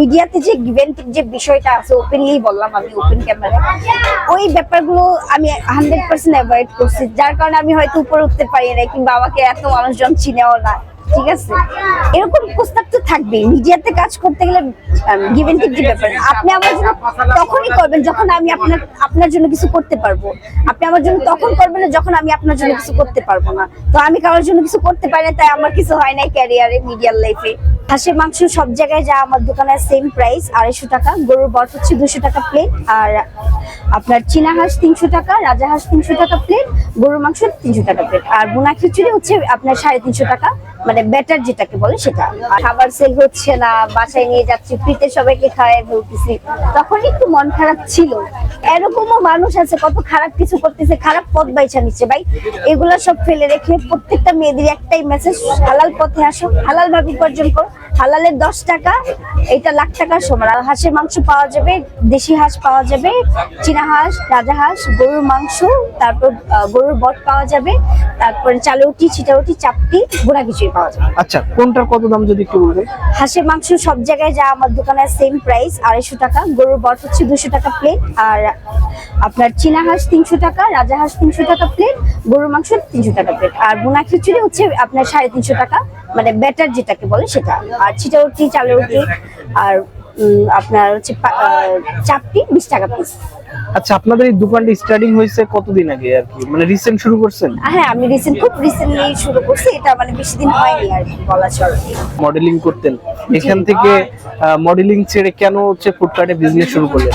মিডিয়াতে যে ইভেন্টের যে বিষয়টা আছে ওপেনলি বললাম আমি ওপেন ক্যামেরা ওই ব্যাপারগুলো আমি হান্ড্রেড পার্সেন্ট অ্যাভয়েড করছি। যার কারণে আমি হয়তো উপরে উঠতে পারি না কিংবা আমাকে এত মানুষজন চিনেও না। ঠিক আছে? এরকম প্রস্তাব তো থাকবেই। মিডিয়াতে কাজ করতে গেলে গিভেন টেক ব্যাপার, আপনি আমার জন্য তখনই করবেন যখন আমি আপনার আপনার জন্য কিছু করতে পারব। আপনি আমার জন্য তখন করবেন না যখন আমি আপনার জন্য কিছু করতে পারব না। তো আমি কারোর জন্য কিছু করতে পারি না, তাই আমার কিছু হয় নাই ক্যারিয়ারে মিডিয়ার লাইফে হাঁসের মাংস সব জায়গায় যা আমার দোকানে সেম প্রাইস আড়াইশো টাকা। গরুর বট হচ্ছে দুশো টাকা প্লেট আর আপনার চীনা হাঁস তিনশো টাকা, রাজা হাঁস তিনশো টাকা প্লেট গরুর মাংস তিনশো টাকা প্লেট আর বোনা খিচুড়ি হচ্ছে আপনার সাড়ে তিনশো টাকা মানে ব্যাটার যেটাকে বলে সেটা। খাবার সেল হচ্ছে না, বাসায় নিয়ে যাচ্ছি, ফ্রিতে সবাইকে খাওয়াই বলতেছি। তখন একটু মন খারাপ ছিল। এরকমও মানুষ আছে, কত খারাপ কিছু করতেছে, খারাপ পথ বাইছা নিচ্ছে। ভাই, এগুলা সব ফেলে রেখে প্রত্যেকটা মেয়েদের একটাই মেসেজ হালাল পথে আসো, হালাল ভাবে উপার্জন করো। হালালের দশ টাকা এটা লাখ টাকার সমান। আর হাঁসের মাংস পাওয়া যাবে দেশি হাঁস পাওয়া যাবে চীনা হাঁস রাজা হাঁস গরুর মাংস তারপর গরুর বট পাওয়া যাবে তারপরে চালুটি ছিটাউটি চাপটি গোড়া কিছুই পাওয়া যাবে। আচ্ছা কোনটার কত দাম যদি একটু বলবেন হাঁসের মাংস সব জায়গায় যা আমার দোকানে সেম প্রাইস আড়াইশো টাকা। গরুর বট হচ্ছে দুশো টাকা প্লেট আর আপনার চীনা হাঁস তিনশো টাকা রাজা হাঁস তিনশো টাকা প্লেট গরুর মাংস তিনশো টাকা প্লেট আর বোনা খিচুড়ি হচ্ছে আপনার সাড়ে তিনশো টাকা। মানে ব্যাটার যেটাকে বলে সেটা। আর ছিটাউটি চালেরুটি আর আপনার হচ্ছে চাপটি বিশ টাকা পিস আচ্ছা আপনাদের এই দোকানটা স্টার্টিং হয়েছে কতদিন আগে আর কি? মানে রিসেন্ট শুরু করছেন? হ্যাঁ আমি রিসেন্ট খুব রিসেন্টলি শুরু করছি। এটা মানে বেশি দিন হয়নি আর কি বলা চলে। মডেলিং করতেন। এখান থেকে মডেলিং ছেড়ে কেন হচ্ছে ফুডকার্টে বিজনেস শুরু করলেন?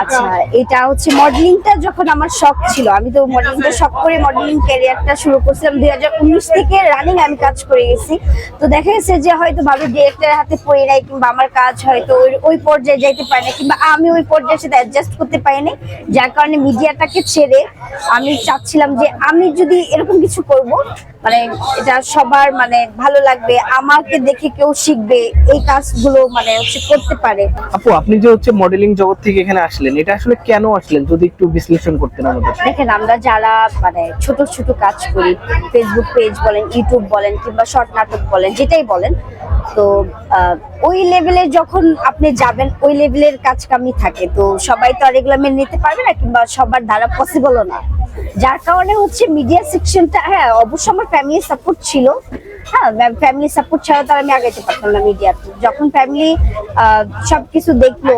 আচ্ছা এটা হচ্ছে মডেলিংটা যখন আমার শখ ছিল, আমি তো মডেলিংটা শখ করে মডেলিং ক্যারিয়ারটা শুরু করছিলাম দুই হাজার উনিশ থেকে রানিং আমি কাজ করে গেছি। তো দেখা গেছে যে হয়তো ভালো ডিরেক্টরের হাতে পড়ে নাই কিংবা আমার কাজ হয়তো ওই ওই পর্যায়ে যাইতে পারি না কিংবা আমি ওই পর্যায়ের সাথে অ্যাডজাস্ট করতে পারি না যার কারণে মিডিয়াটাকে ছেড়ে আমি চাচ্ছিলাম যে আমি যদি এরকম কিছু করব মানে এটা সবার মানে ভালো লাগবে আমাকে দেখে কেউ শিখবে এই কাজগুলো মানে হচ্ছে করতে পারে। আপু আপনি যে হচ্ছে মডেলিং জগৎ থেকে এখানে আসলেন এটা আসলে কেন আসলেন? যদি একটু বিশ্লেষণ করতেন আমাদের। দেখেন আমরা যারা মানে ছোট ছোট কাজ করি ফেসবুক পেজ বলেন ইউটিউব বলেন কিংবা শর্ট নাটক বলেন যেটাই বলেন তো ওই লেভেলে যখন আপনি যাবেন, ওই লেভেলের কাজ কামি থাকে। তো সবাই তো আর এগুলো মেনে নিতে পারবে না কিংবা সবার দ্বারা পসিবলও না। যার কারণে হচ্ছে মিডিয়া সেকশনটা হ্যাঁ অবশ্য আমার ফ্যামিলি সাপোর্ট ছিল। হ্যাঁ ফ্যামিলি সাপোর্ট ছাড়া তো আমি আগাইতে পারতাম না মিডিয়াতে যখন ফ্যামিলি সবকিছু দেখল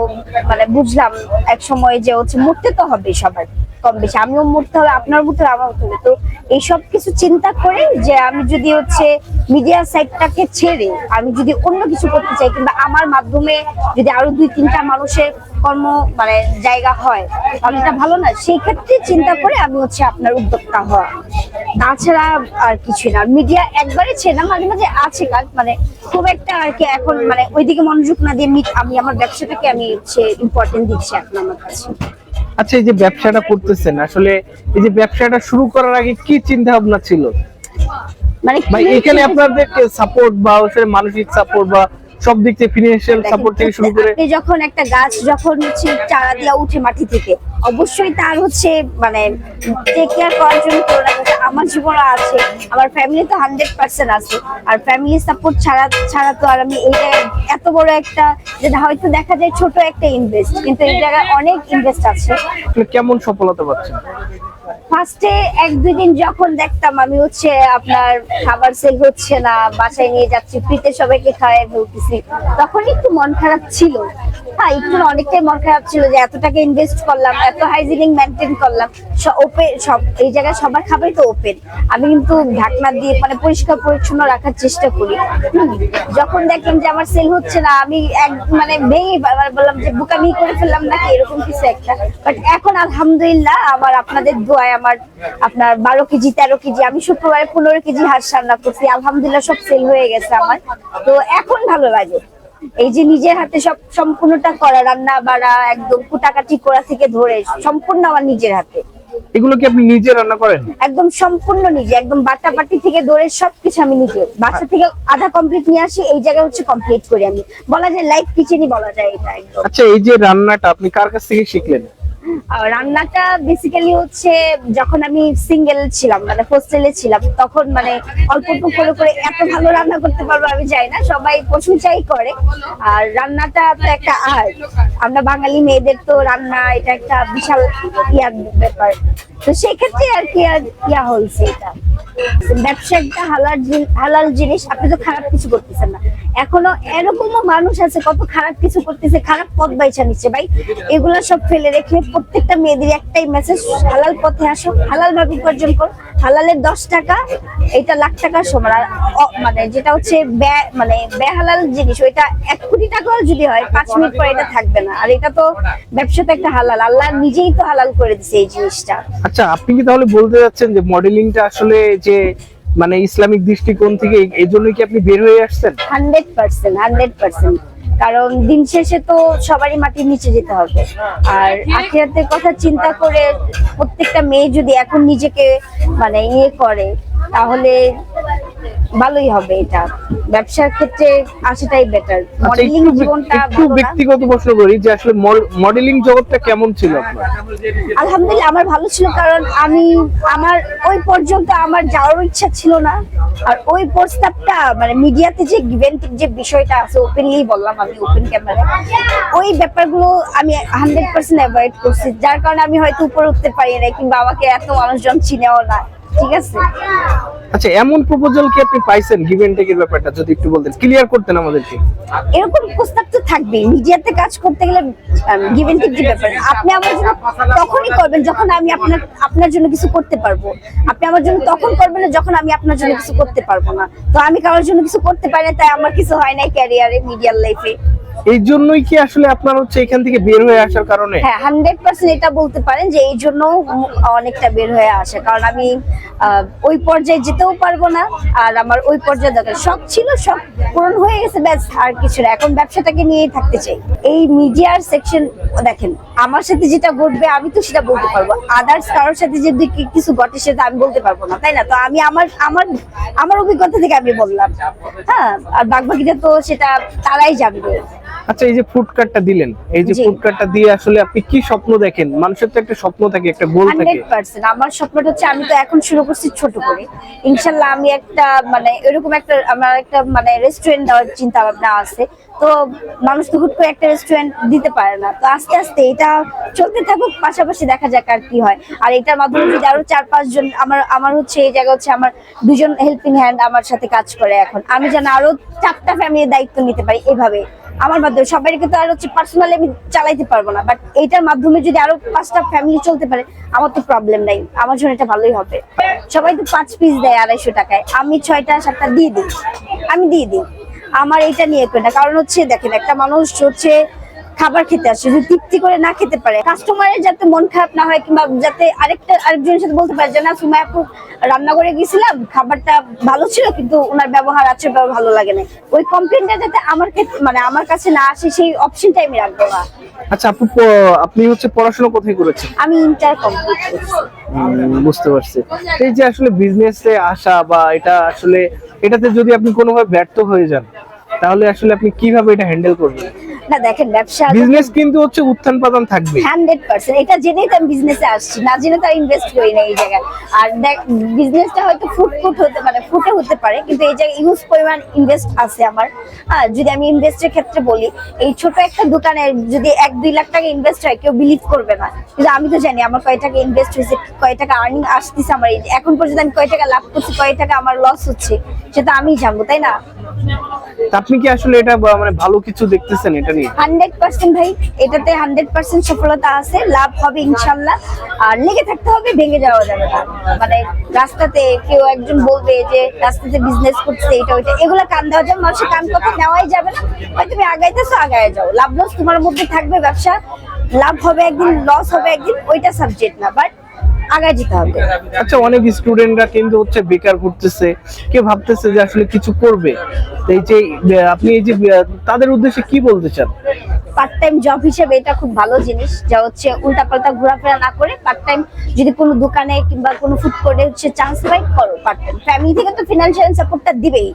মানে বুঝলাম এক সময় যে হচ্ছে মরতে তো হবে সবার কম বেশি। আমিও মরতে হবে, আপনার মতো আমার মতো হবে। এইসব কিছু চিন্তা করে যে আমি যদি হচ্ছে মিডিয়া সাইটটাকে ছেড়ে আমি যদি অন্য কিছু করতে চাই কিংবা আমার মাধ্যমে যদি আরও দুই তিনটা মানুষের কর্ম মানে জায়গা হয়, তাহলে এটা ভালো না। সেই ক্ষেত্রে চিন্তা করে আমি হচ্ছে আপনার উদ্যোক্তা হওয়া। তাছাড়া আর কিছু না। মিডিয়া একবারে ছেড়ে না, মাঝে মাঝে আছে কাজ মানে খুব একটা আর কি এখন মানে ওইদিকে মনোযোগ না দিয়ে আমি আমার ব্যবসাটাকে আমি হচ্ছে ইম্পর্টেন্ট দিচ্ছি এখন আমার কাছে। আচ্ছা এই যে ব্যবসাটা করতেছেন আসলে এই যে ব্যবসাটা শুরু করার আগে কি চিন্তা ভাবনা ছিল? মানে এখানে আপনাদের সাপোর্ট বা মানসিক সাপোর্ট বা সব দিক থেকে ফিনান্সিয়াল সাপোর্ট থেকে শুরু করে আপনি যখন একটা গাছ যখন হচ্ছে চারা দিয়া উঠে মাটি থেকে অবশ্যই তার হচ্ছে মানে টেক কেয়ার করার জন্য কোনো না আমার জীবনে আছে। আমার ফ্যামিলি তো হান্ড্রেড পার্সেন্ট আছে। আর ফ্যামিলি সাপোর্ট ছাড়া ছাড়া তো আর আমি এই জায়গায় এত বড় একটা যেটা হয়তো দেখা যায় ছোট একটা ইনভেস্ট কিন্তু এই জায়গায় অনেক ইনভেস্ট আছে। কেমন সফলতা পাচ্ছেন? ফার্স্টে এক দুই দিন যখন দেখতাম আমি হচ্ছে আপনার খাবার সেল হচ্ছে না, বাসায় নিয়ে যাচ্ছি, ফ্রিতে সবাইকে খাওয়াই বলতেছি তখন একটু মন খারাপ ছিল। হ্যাঁ একটু অনেকটাই মন খারাপ ছিল যে এত টাকা ইনভেস্ট করলাম, এত হাইজিনিক মেনটেন করলাম ওপেন সব, এই জায়গায় সবার খাবারই তো ওপেন আমি কিন্তু ঢাকনা দিয়ে মানে পরিষ্কার পরিচ্ছন্ন রাখার চেষ্টা করি। যখন দেখলাম যে আমার সেল হচ্ছে না, আমি এক মানে ভেঙে বললাম যে বুকামি করে ফেললাম নাকি, এরকম কিছু একটা। বাট এখন আলহামদুলিল্লাহ আমার আপনাদের দোয়ায় আমার আপনার বারো কেজি তেরো কেজি আমি শুক্রবারে পনেরো কেজি হাঁস রান্না করছি। আলহামদুলিল্লাহ সব সেল হয়ে গেছে আমার। তো এখন ভালো লাগে। এই যে নিজের হাতে সব সম্পূর্ণটা করা রান্না বাড়া একদম কুটাকাটি করা থেকে ধরে সম্পূর্ণ আমার নিজের হাতে। এগুলো কি আপনি নিজে রান্না করেন? একদম সম্পূর্ণ নিজে একদম বাটা বাটি থেকে ধরে সবকিছু আমি নিজে। বাসা থেকে আধা কমপ্লিট নিয়ে আসি এই জায়গায় হচ্ছে কমপ্লিট করি আমি। বলা যায় লাইফ কিচেনই বলা যায় এটা একদম। আচ্ছা এই যে রান্নাটা আপনি কার কাছ থেকে শিখলেন? রান্নাটা বেসিক্যালি হচ্ছে যখন আমি সিঙ্গেল ছিলাম মানে হোস্টেলে ছিলাম, তখন মানে অল্প অল্প করে করে এত ভালো রান্না করতে পারব আমি যাই না, সবাই প্রশংসাই করে। আর রান্নাটা তো একটা আর্ট আমরা বাঙালি মেয়েদের তো রান্না এটা একটা বিশাল ইয়ার ব্যাপার। তো সেক্ষেত্রে আর কি ইয়া হয়েছে এটা। ব্যবসা একটা হালাল হালাল জিনিস, আপনি তো খারাপ কিছু করতেছেন না। এখনও এরকমও মানুষ আছে, কত খারাপ কিছু করতেছে, খারাপ পথ বাইছা নিচ্ছে। ভাই, এগুলো সব ফেলে রেখে প্রত্যেকটা মেয়েদের একটাই মেসেজ হালাল পথে আসো হালাল ভাবে উপার্জন করো। হালালের দশ টাকা, এটা লাখ টাকার সমান। আর মানে যেটা হচ্ছে মানে বেহালাল জিনিস, ওইটা এক কোটি টাকাও যদি হয়, পাঁচ মিনিট পরে এটা থাকবে না। আর এটা তো ব্যবসাতে একটা হালাল। আল্লাহ নিজেই তো হালাল করে দিছে এই জিনিসটা। আচ্ছা আপনি কি তাহলে বলতে যাচ্ছেন যে মডেলিংটা আসলে যে মানে ইসলামিক দৃষ্টিকোণ থেকে এই- জন্যই কি আপনি বের হয়ে আসছেন? Hundred percent hundred percent. কারণ দিন শেষে তো সবারই মাটির নিচে যেতে হবে। আর আখিরাতের কথা চিন্তা করে প্রত্যেকটা মেয়ে যদি এখন নিজেকে মানে ইয়ে করে, তাহলে ভালোই হবে এটা। ব্যবসার ক্ষেত্রে আসাটাই বেটার মডেলিং জীবনটা একটু ব্যক্তিগত প্রশ্ন করি যে আসলে মডেলিং জগৎটা কেমন ছিল আপনার? আলহামদুলিল্লাহ আমার ভালো ছিল কারণ আমি আমার ওই পর্যন্ত আমার যাওয়ার ইচ্ছা ছিল না। আর ওই প্রস্তাবটা মানে মিডিয়াতে যে গিভেন্টিক যে বিষয়টা আছে ওপেনলি বললাম আমি ওপেন ক্যামেরা ওই ব্যাপারগুলো আমি হান্ড্রেড পার্সেন্ট অ্যাভয়েড করছি। যার কারণে আমি হয়তো উপরে উঠতে পারি না কিংবা আমাকে এত মানুষজন চিনেও না। ঠিক আছে। আচ্ছা এমন প্রপোজাল কি আপনি পাইছেন গিভেন টেকের ব্যাপারটা? যদি একটু বলতেন ক্লিয়ার করতেন আমাদেরকে। এরকম প্রস্তাব তো থাকবেই। মিডিয়াতে কাজ করতে গেলে গিভেন টেক যে ব্যাপার। আপনি আমার জন্য তখনই করবেন যখন আমি আপনার আপনার জন্য কিছু করতে পারব। আপনি আমার জন্য তখন করবেন না যখন আমি আপনার জন্য কিছু করতে পারব না। তো আমি কারোর জন্য কিছু করতে পারি না তাই আমার কিছু হয় নাই ক্যারিয়ারে মিডিয়ার লাইফে এই জন্যই কি আসলে আপনার হচ্ছে এখান থেকে বের হয়ে আসার কারণে? হ্যাঁ হান্ড্রেড পার্সেন্ট এটা বলতে পারেন যে এই জন্য অনেকটা বের হয়ে আসে। কারণ আমি ওই পর্যায়ে যেতেও পারব না, আর আমার ওই পর্যায়ে দরকার। সব ছিল সব পূরণ হয়ে গেছে, ব্যাস, আর কিছু না। এখন ব্যবসাটাকে নিয়েই থাকতে চাই। এই মিডিয়ার সেকশন দেখেন, আমার সাথে যেটা ঘটবে, আমি তো সেটা বলতে পারব। আদার্স কারোর সাথে যদি কিছু ঘটে সেটা আমি বলতে পারব না, তাই না? তো আমি আমার আমার আমার অভিজ্ঞতা থেকে আমি বললাম। হ্যাঁ আর বাকিটা তো সেটা তারাই জানবে। আচ্ছা এই যে ফুড কার্টটা দিলেন এই যে ফুড কার্টটা দিয়ে আসলে আপনি কি স্বপ্ন দেখেন? মানুষের তো একটা স্বপ্ন থাকে একটা গোল থাকে। Hundred percent. আমার স্বপ্নটা হচ্ছে আমি তো এখন শুরু করছি ছোট করে। ইনশাল্লাহ আমি একটা মানে এরকম একটা আমার একটা মানে রেস্টুরেন্ট দেওয়ার চিন্তা ভাবনা আছে। তো মানুষ তো হুট করে একটা রেস্টুরেন্ট দিতে পারে না। তো আস্তে আস্তে এটা চলতে থাকুক পাশাপাশি দেখা যাক আর কি হয়। আর এটার মাধ্যমে যদি আরও চার পাঁচজন আমার আমার হচ্ছে এই জায়গা হচ্ছে আমার দুজন হেল্পিং হ্যান্ড আমার সাথে কাজ করে এখন। আমি যেন আরও চারটা ফ্যামিলির দায়িত্ব নিতে পারি এভাবে। আমার মাধ্যমে। সবাইকে তো আর হচ্ছে পার্সোনালি আমি চালাইতে পারব না বাট এইটার মাধ্যমে যদি আরও পাঁচটা ফ্যামিলি চলতে পারে, আমার তো প্রবলেম নাই। আমার জন্য এটা ভালোই হবে। সবাই তো পাঁচ পিস দেয় আড়াইশো টাকায়। আমি ছয়টা, সাতটা দিয়ে দিই। আমি দিয়ে দিই। আমার এটা নিয়ে কারণ হচ্ছে, দেখেন একটা মানুষ হচ্ছে খাবার খেতে আসে যদি তৃপ্তি করে না খেতে পারে। কাস্টমারের যাতে মন খারাপ না হয় কিংবা যাতে আরেকটা আরেকজনের সাথে বলতে পারে যে না আপু রান্না করে গেছিলাম খাবারটা ভালো ছিল কিন্তু ওনার ব্যবহার আছে ভালো লাগে না ওই কমপ্লেনটা যাতে আমার ক্ষেত্রে মানে আমার কাছে না আসে সেই অপশনটাই আমি রাখব না। আচ্ছা আপু আপনি হচ্ছে পড়াশোনা কোথায় করেছেন? আমি ইন্টার কমপ্লিট বুঝতে পারছি। এই যে আসলে বিজনেসে আসা বা এটা আসলে এটাতে যদি আপনি কোনোভাবে ব্যর্থ হয়ে যান তাহলে আসলে আপনি কীভাবে এটা হ্যান্ডেল করবেন? না দেখেন ব্যবসা বিজনেস কিন্তু হচ্ছে উত্থান পাতান থাকবে হান্ড্রেড পার্সেন্ট। এটা জেনেই তো আমি বিজনেসে আসছি না জেনে তো ইনভেস্ট করি না এই জায়গায়। আর দেখ বিজনেসটা হয়তো ফুট ফুট হতে পারে ফুটে হতে পারে কিন্তু এই জায়গায় ইউজ পরিমাণ ইনভেস্ট আছে আমার। আর যদি আমি ইনভেস্টের ক্ষেত্রে বলি এই ছোট একটা দোকানে যদি এক দুই লাখ টাকা ইনভেস্ট হয় কেউ বিলিভ করবে না। কিন্তু আমি তো জানি আমার কয় টাকা ইনভেস্ট হয়েছে কয় টাকা আর্নিং আসতেছে আমার এখন পর্যন্ত আমি কয় টাকা লাভ করছি কয় টাকা আমার লস হচ্ছে সেটা আমি জানব তাই না? আপনি কি আসলে এটা মানে ভালো কিছু দেখতেছেন এটা হান্ড্রেড পার্সেন্ট ভাই, এটাতে হান্ড্রেড পার্সেন্ট সফলতা আছে, লাভ হবে ইনশাল্লাহ। আর লেগে থাকতে হবে, ভেঙে যাওয়া যাবে না। মানে রাস্তাতে কেউ একজন বলবে যে, রাস্তাতে বিজনেস করছে এটা, ওইটা, এগুলো কান দেওয়া যাবে মানুষের নেওয়াই যাবে না। তুমি আগাইতেছো, আগায় যাও। লাভ তোমার মধ্যে থাকবে ব্যবসা, লাভ হবে একদিন লস হবে একদিন, ওইটা সাবজেক্ট না। বাট আগায় যেতে হবে। আচ্ছা অনেক স্টুডেন্টরা কিন্তু হচ্ছে বেকার ঘুরতেছে। কেউ ভাবতেছে যে আসলে কিছু করবে। এই যে আপনি এই যে তাদের উদ্দেশ্যে কি বলতে চান? পার্ট টাইম জব হিসেবে এটা খুব ভালো জিনিস। যা হচ্ছে উল্টাপাল্টা ঘোরাফেরা না করে পার্ট টাইম যদি কোনো দোকানে কিংবা কোনো ফুড কোর্টে হচ্ছে চান্স পাই করো পার্ট টাইম ফ্যামিলি থেকে তো ফিনান্সিয়াল সাপোর্টটা দিবেই।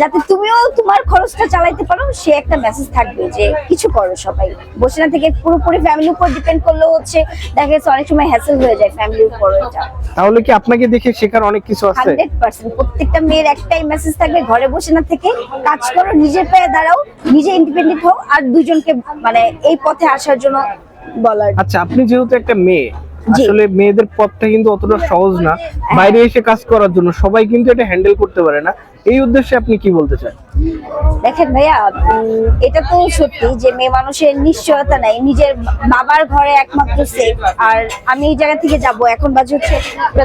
যাতে তুমিও তোমার খরচটা চালাইতে পারো সে একটা মেসেজ থাকবে যে কিছু করো সবাই। বসে না থেকে পুরোপুরি ফ্যামিলির উপর ডিপেন্ড করলেও হচ্ছে দেখা যাচ্ছে অনেক সময় হ্যাসেল হয়ে যায় ফ্যামিলির উপর এটা। তাহলে কি আপনাকে দেখে শেখার অনেক কিছু আছে? Hundred percent. প্রত্যেকটা মেয়ের একটাই মেসেজ থাকবে ঘরে বসে না থেকে কাজ করো নিজের পায়ে দাঁড়াও নিজে ইন্ডিপেন্ডেন্ট হও আর দুজনকে মানে এই পথে আসার জন্য বলার। আচ্ছা আপনি যেহেতু একটা মেয়ে। আসলে মেয়েদের পথটা কিন্তু অতটা সহজ না। বাইরে এসে কাজ করার জন্য সবাই কিন্তু এটা হ্যান্ডেল করতে পারে না। এই উদ্দেশ্যে আপনি কি বলতে চান? দেখেন ভাইয়া এটা তো সত্যি যে মেয়ে মানুষের নিশ্চয়তা নাই নিজের বাবার ঘরে একমাত্র সেফ আর আমি এই জায়গা থেকে যাব এখন বাজে হচ্ছে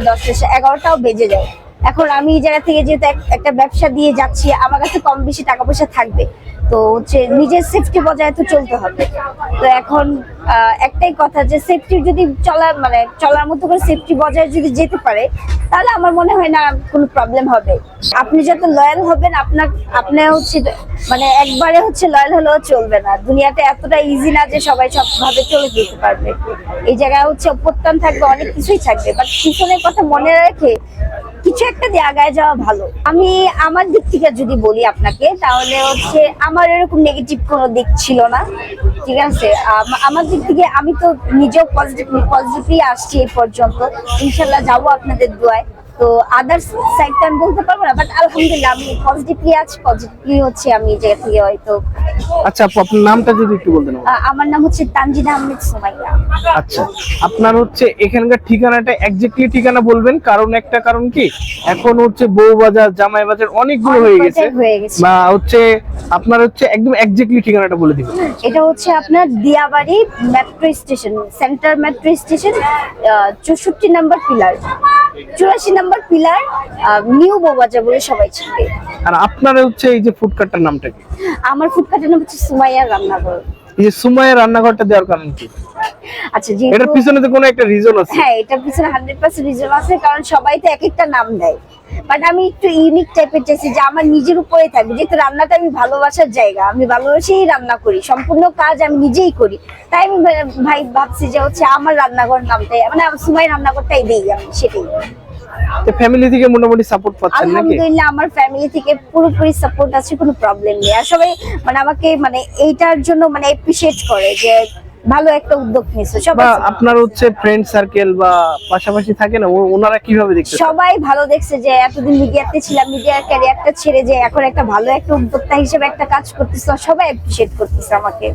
দশটা এগারোটাও বেজে যায়। এখন আমি এই জায়গা থেকে যেহেতু একটা ব্যবসা দিয়ে যাচ্ছি আমার কাছে কম বেশি টাকা পয়সা থাকবে। তো হচ্ছে নিজের সেফটি বজায় তো চলতে হবে। তো এখন একটাই কথা যে সেফটি যদি চলার মানে চলার মতো করে সেফটি বজায় যদি যেতে পারে, তাহলে আমার মনে হয় না কোনো প্রবলেম হবে। আপনি যত লয়াল হবেন, আপনার আপনি হচ্ছে মানে একবারে হচ্ছে লয়াল হলেও চলবে না। দুনিয়াটা এতটা ইজি না যে সবাই সব ভাবে চলে যেতে পারবে। এই জায়গায় হচ্ছে অভ্যুত্থান থাকবে, অনেক কিছুই থাকবে। বাট পিছনের কথা মনে রেখে কিছু একটা দিয়ে আগায় যাওয়া ভালো। আমি আমার দিক থেকে যদি বলি আপনাকে, তাহলে হচ্ছে আমার এরকম নেগেটিভ কোনো দিক ছিল না, ঠিক আছে? আম- আমার দিক থেকে আমি তো নিজেও পজিটিভ পজিটিভই আসছি এই পর্যন্ত। ইনশাল্লাহ যাব আপনাদের দোয়ায়। তো আদার্স সাইডটা আমি বলতে পারব না বাট আলহামদুলিল্লাহ আমি পজিটিভলি আছি পজিটিভলি হচ্ছে আমি এই জায়গা থেকে হয়তো আচ্ছা আপনার নামটা যদি একটু বলতেন আমার নাম হচ্ছে তানজিনা আহমেদ সুমাইয়া। আচ্ছা আপনার হচ্ছে এখানকার ঠিকানাটা একজাক্টলি ঠিকানা বলবেন কারণ একটা কারণ কি? এখন হচ্ছে বউ বাজার জামাই বাজার অনেকগুলো হয়ে গেছে। বা হচ্ছে আপনার হচ্ছে একদম একজাক্টলি ঠিকানাটা বলে দিবেন। এটা হচ্ছে আপনার Diabari metro station centre metro station চৌষট্টি নাম্বার পিলার চুরাশি নাম্বার পিলার নিউ বোবাজা বলে সবাই চিনবে। আর আপনার হচ্ছে এই যে ফুডকার্টটার নামটা কি? আমার ফুডকার্টের নাম হচ্ছে সুমাইয়া রান্নাঘর। এই যে সুমাইয়া রান্নাঘরটা দেওয়ার কারণ কি? আচ্ছা এটার পিছনে তো কোনো একটা রিজন আছে। হ্যাঁ এটার পিছনে হান্ড্রেড পার্সেন্ট রিজন আছে কারণ সবাই তো এক একটা নাম দেয়। বাট আমি একটু ইউনিক টাইপের চাইছি যে আমার নিজের উপরে থাকবে। যেহেতু রান্নাটা আমি ভালোবাসার জায়গা আমি ভালোবেসেই রান্না করি সম্পূর্ণ কাজ আমি নিজেই করি। তাই আমি ভাই ভাবছি যে হচ্ছে আমার রান্নাঘর নামটাই মানে সুমাই রান্নাঘরটাই দিই আমি সেটাই। তো ফ্যামিলি থেকে মোটামুটি সাপোর্ট পাচ্ছেন নাকি? আলহামদুলিল্লাহ আমার ফ্যামিলি থেকে পুরোপুরি সাপোর্ট আছে কোনো প্রবলেম নেই। আর সবাই মানে আমাকে মানে এইটার জন্য মানে এপ্রিসিয়েট করে যে ভালো একটা উদ্যোগ নিয়েছে সবাই আপনার হচ্ছে ফ্রেন্ড সার্কেল বা পাশাপাশি থাকে না? ওনারা কীভাবে দেখছে সবাই ভালো দেখছে যে এতদিন মিডিয়াতে ছিলাম মিডিয়ার ক্যারিয়ারটা ছেড়ে যে এখন একটা ভালো একটা উদ্যোক্তা হিসেবে একটা কাজ করতেছে সবাই অ্যাপ্রিসিয়েট করতেছে আমাকে।